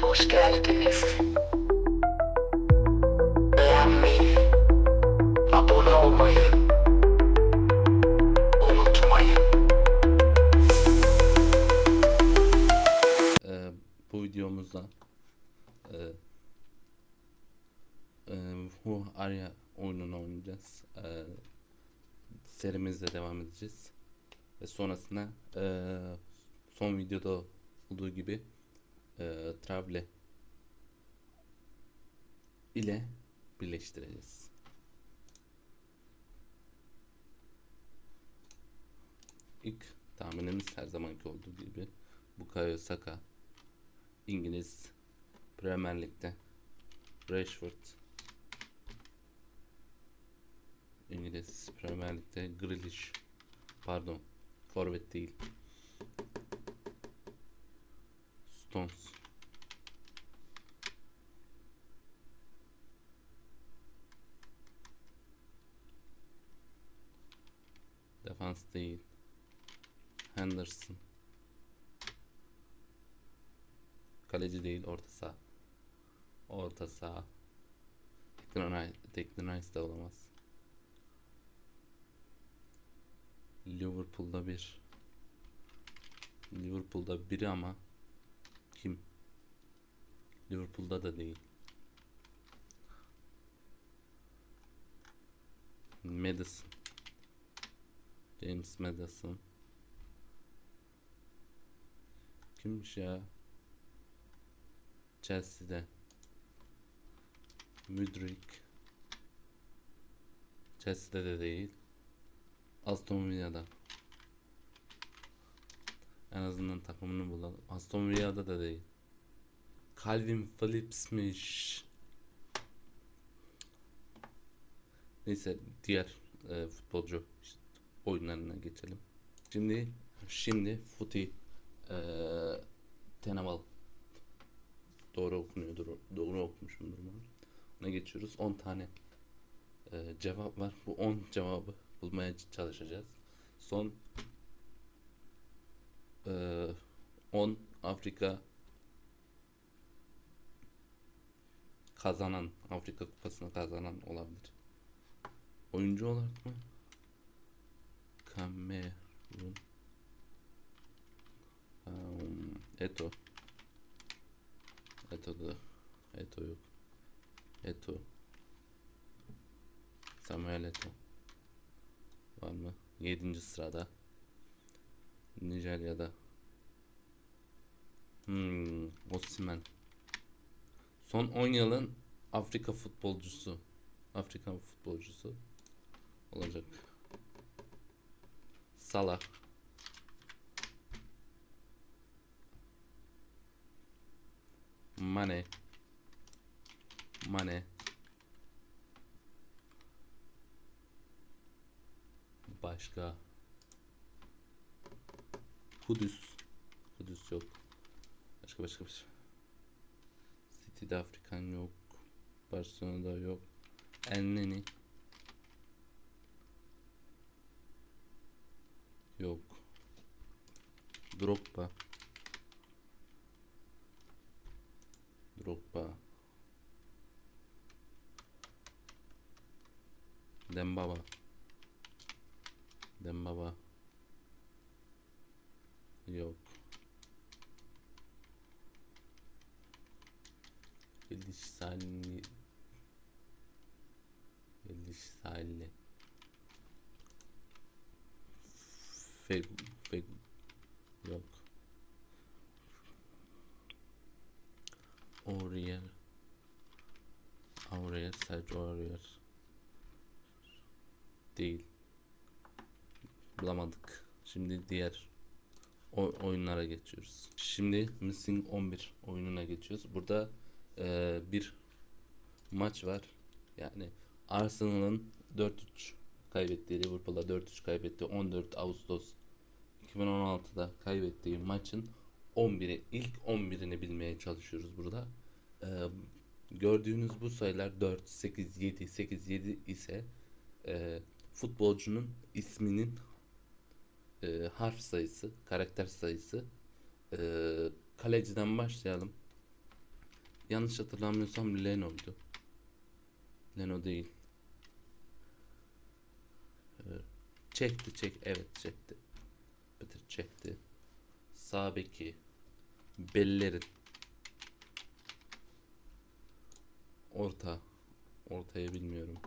Hoş geldiniz. Beğenmeyi, abone olmayı unutmayın. Ee, bu videomuzda e, e, Who Arya oyununu oynayacağız. E, serimizle devam edeceğiz. Ve sonrasında e, son videoda olduğu gibi e, Travle ile birleştireceğiz. İlk tahminimiz her zamanki olduğu gibi Bukayo Saka İngiliz Premier Lig'de Rashford İngiliz Premier Lig'de Grealish pardon forvet değil Stones Defans değil Henderson Kaleci değil orta saha. Orta saha. Declan Rice, de olamaz. Liverpool'da bir. Liverpool'da biri ama? Liverpool'da da değil. Madison. James Madison. Kimmiş ya? Chelsea'de Müdrik Chelsea'de de değil Aston Villa'da en azından takımını bulalım Aston Villa'da da değil Calvin Phillips'miş neyse diğer e, futbolcu işte, oyunlarına geçelim şimdi şimdi Futi e, Tenaval doğru okunuyordur. Doğru okumuşumdur umarım. Ona geçiyoruz. 10 tane e, cevap var. Bu 10 cevabı bulmaya çalışacağız. Son e, 10 Afrika kazanan Afrika kupasını kazanan olabilir. Oyuncu olarak mı? Kamerun um, Eto Eto'da Eto yok. Eto. Samuel Eto. Var mı? 7. sırada. Nijerya'da. Hmm, Osimhen. Son 10 yılın Afrika futbolcusu. Afrika futbolcusu olacak. Salah. Mane. Mane. Başka. Kudüs. Kudüs yok. Başka başka başka. City'de Afrikan yok. Barcelona'da yok. Elneni. Yok. Drogba. Drogba. Dembaba. Dembaba. Yok. Yeliş Salli. Yeliş Salli. Feg, feg, yok. Aurier. Aurier, Sergio Aurier. Değil. Bulamadık. Şimdi diğer oyunlara geçiyoruz. Şimdi Missing 11 oyununa geçiyoruz. Burada eee, bir maç var. Yani Arsenal'ın 4-3 kaybettiği, Liverpool'a 4-3 kaybettiği 14 Ağustos 2016'da kaybettiği maçın 11'i ilk 11'ini bilmeye çalışıyoruz burada. Ee, gördüğünüz bu sayılar 4, 8, 7, 8, 7 ise e, futbolcunun isminin e, harf sayısı, karakter sayısı. E, kaleciden başlayalım. Yanlış hatırlamıyorsam Leno'ydu. Leno değil. Ee, Çekti çek evet çekti. Bitir çekti. Sağ beki Bellerin Orta Ortayı bilmiyorum.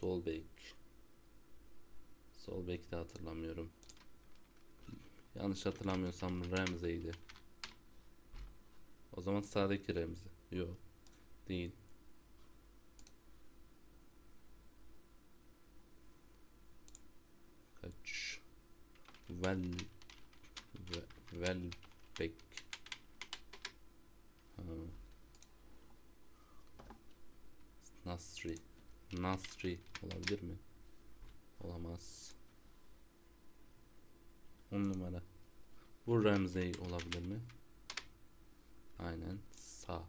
Sol bek Sol bek de hatırlamıyorum. Yanlış hatırlamıyorsam Ramsey'di. O zaman sağdaki Ramsey. Yok. Değil. Kaç. Vel. Ve, Welbeck. Ha. Nasri. Nasri olabilir mi? Olamaz. 10 numara. Bu Ramsey olabilir mi? Aynen. Sağ.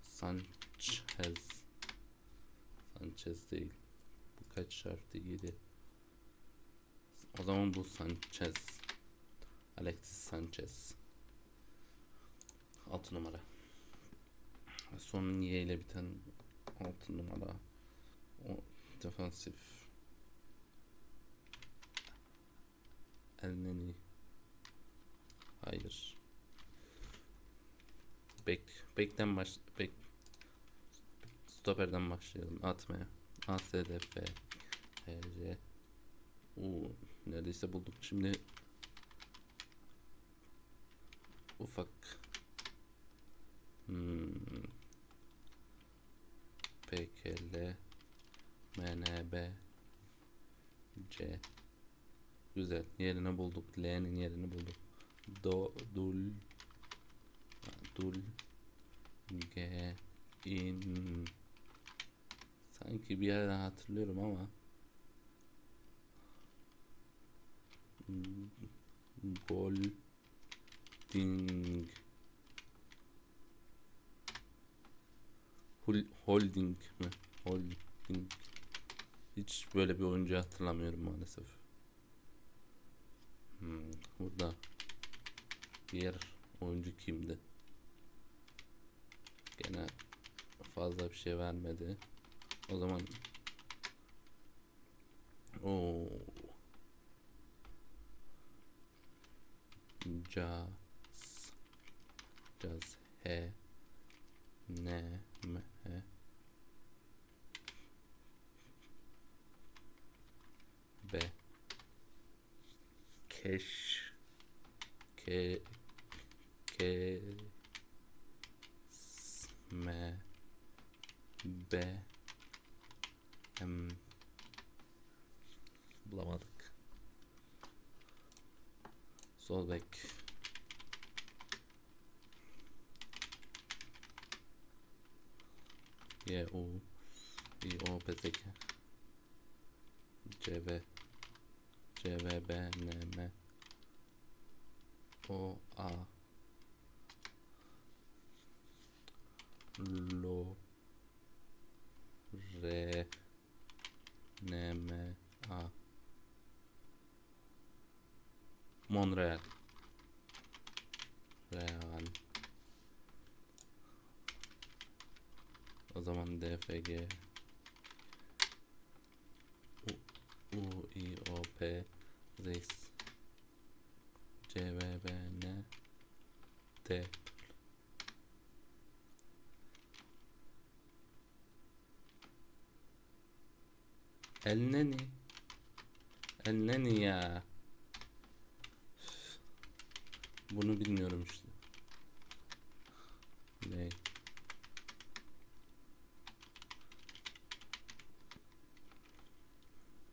Sanchez. Sanchez değil. Bu kaç şartı 7. O zaman bu Sanchez. Alexis Sanchez. 6 numara. Son Y ile biten 6 numara. O defansif. Elneni. Hayır. Bek. Bekten baş. Bek. Stoperden başlayalım atmaya. ASDF. HC. Uuu neredeyse bulduk. Şimdi ufak hmm. PKL MNB C Güzel. Yerini bulduk. L'nin yerini bulduk. Do dul dul G in sanki bir yerden hatırlıyorum ama Gol Ding Hul- Holding mi? Holding Hiç böyle bir oyuncu hatırlamıyorum maalesef. Hmm, burada diğer oyuncu kimdi? Gene fazla bir şey vermedi. O zaman o Caz. Caz. He. Ne Me. He Be. Keş. Ke Ke Me Be Em Bulamadık. Sol bek. Y U I O P Z K. C V. C V B N M. O A Lo R N M A. Monreal. Real. O zaman DFG U, U I O P Reis CVBN T Elneni Elneni ya Bunu bilmiyorum işte. Ne?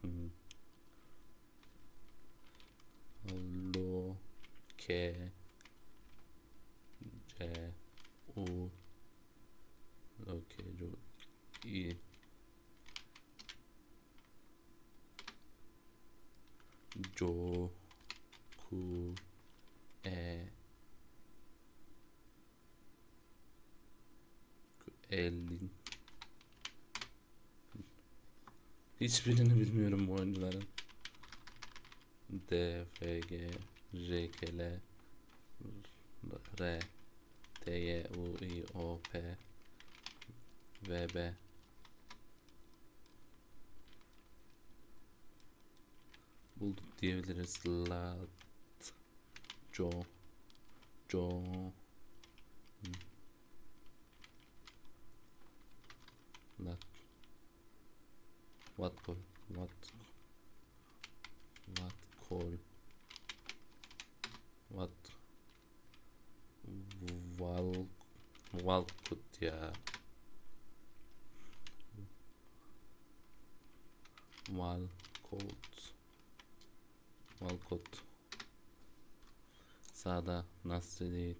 Hmm. Lo K C U Lo K C I Jo Ku E. Elin. Hiçbirini bilmiyorum bu oyuncuların. D, F, G, J, K, L, R, T Y U I O P V B. Bulduk diyebiliriz. Lat Jo Jo. Hmm. Lat What call? What What call. What? Val Valkut ya Valkot Valkot Sağda Nasri değil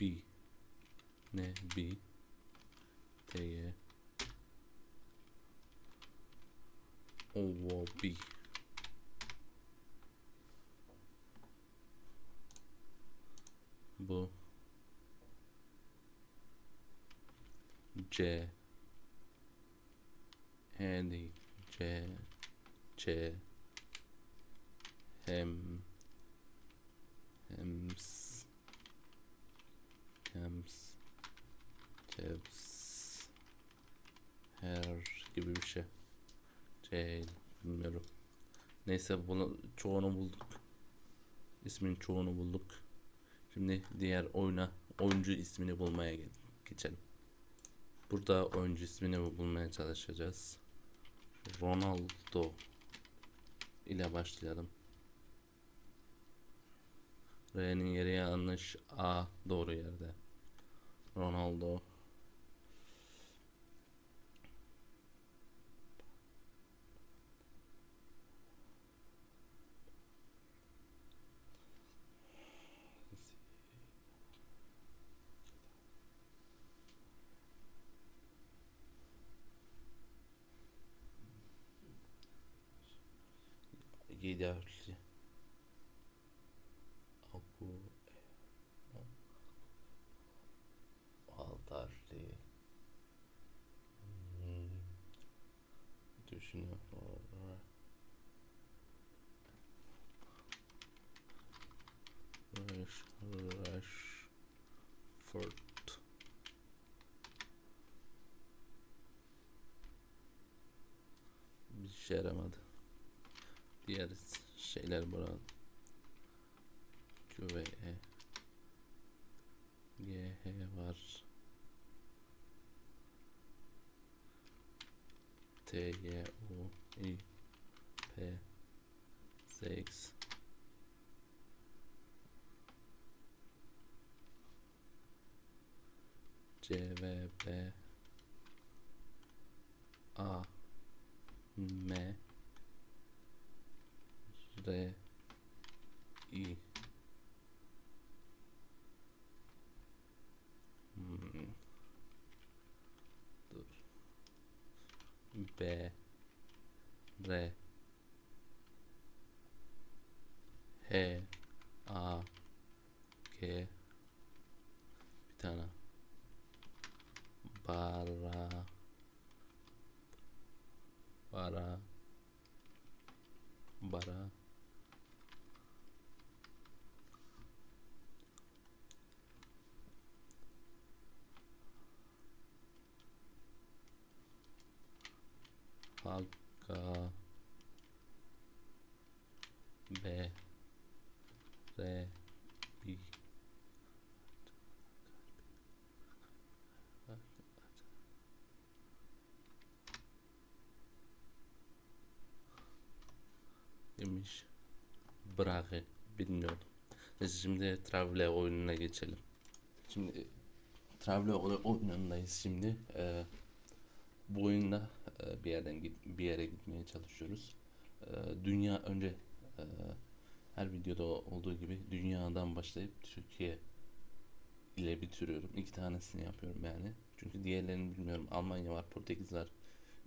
B ne B T Y O O B bu. C. Hadi C. C hem. Hems. Hems. Caps her gibi bir şey. C bilmiyorum. Neyse bunu çoğunu bulduk. İsmin çoğunu bulduk. Şimdi diğer oyuna oyuncu ismini bulmaya ge- geçelim. Burada oyuncu ismini bulmaya çalışacağız. Ronaldo ile başlayalım. R'nin yeri yanlış. A doğru yerde. Ronaldo. Aku Alt harfli. Hmm. Düşünüyorum. Fort. Bir şey yaramadı. Diğer şeyler burada. Q ve E. G, H var. T, Y, U, I, P, Z, X. C, V, B, A, M, I. Hmm. H Halka B R I demiş. Bırakı bilmiyordum. Neyse şimdi Travle oyununa geçelim. Şimdi Travle oy- oyunundayız şimdi. Ee, bu oyunda e, bir yerden git bir yere gitmeye çalışıyoruz. E, dünya önce e, her videoda olduğu gibi dünyadan başlayıp Türkiye ile bitiriyorum. İki tanesini yapıyorum yani. Çünkü diğerlerini bilmiyorum. Almanya var, Portekiz var,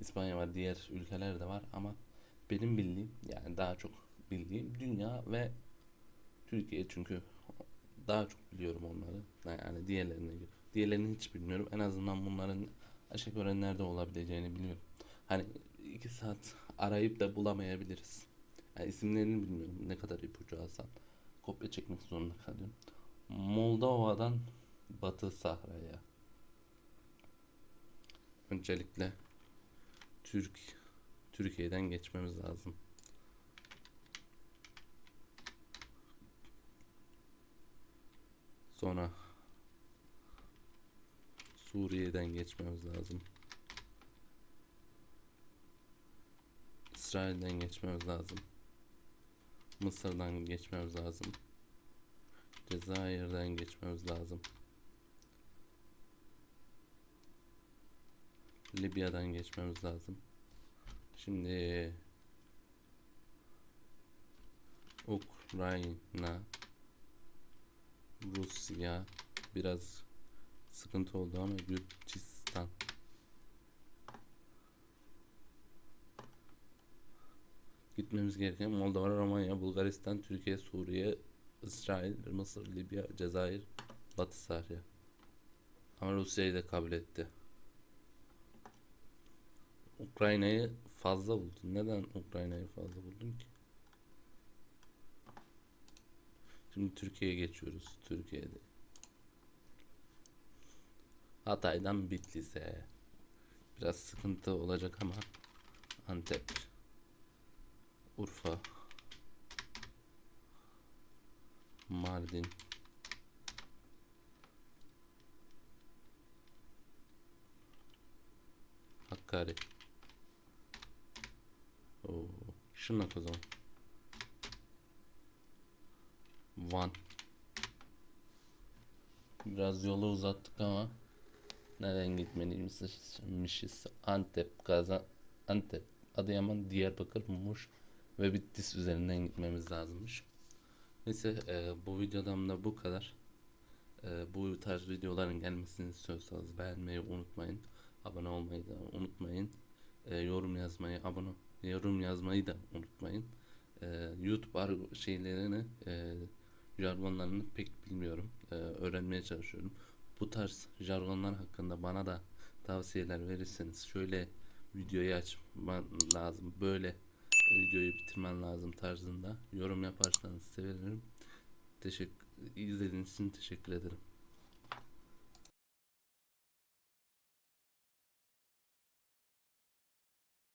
İspanya var, diğer ülkeler de var ama benim bildiğim yani daha çok bildiğim dünya ve Türkiye çünkü daha çok biliyorum onları. Yani diğerlerine göre Diğerlerini hiç bilmiyorum. En azından bunların aşağı nerede olabileceğini biliyorum. Hani iki saat arayıp da bulamayabiliriz. Yani isimlerini bilmiyorum. Ne kadar ipucu alsam kopya çekmek zorunda kalıyorum. Moldova'dan Batı Sahra'ya. Öncelikle Türk Türkiye'den geçmemiz lazım. Sonra Suriye'den geçmemiz lazım. İsrail'den geçmemiz lazım. Mısır'dan geçmemiz lazım. Cezayir'den geçmemiz lazım. Libya'dan geçmemiz lazım. Şimdi Ukrayna Rusya biraz sıkıntı oldu ama Gürcistan gitmemiz gereken Moldova, Romanya, Bulgaristan, Türkiye, Suriye, İsrail, Mısır, Libya, Cezayir, Batı Sahra. Ama Rusya'yı da kabul etti. Ukrayna'yı fazla buldun. Neden Ukrayna'yı fazla buldun ki? Şimdi Türkiye'ye geçiyoruz. Türkiye'de. Hatay'dan Bitlis'e. Biraz sıkıntı olacak ama Antep, Urfa, Mardin, Hakkari. Oo, Şırnak o. Van. Biraz yolu uzattık ama neden gitmeliymişiz? Antep, Gaza, Antep, Adıyaman, Diyarbakır, Muş ve Bitlis üzerinden gitmemiz lazımmış. Neyse e, bu videodan da bu kadar. E, bu tarz videoların gelmesini istiyorsanız beğenmeyi unutmayın. Abone olmayı da unutmayın. E, yorum yazmayı, abone yorum yazmayı da unutmayın. E, YouTube şeylerini e, jargonlarını pek bilmiyorum. E, öğrenmeye çalışıyorum. Bu tarz jargonlar hakkında bana da tavsiyeler verirseniz şöyle videoyu açman lazım. Böyle videoyu bitirmen lazım tarzında yorum yaparsanız sevinirim. Teşekkür izlediğiniz için teşekkür ederim.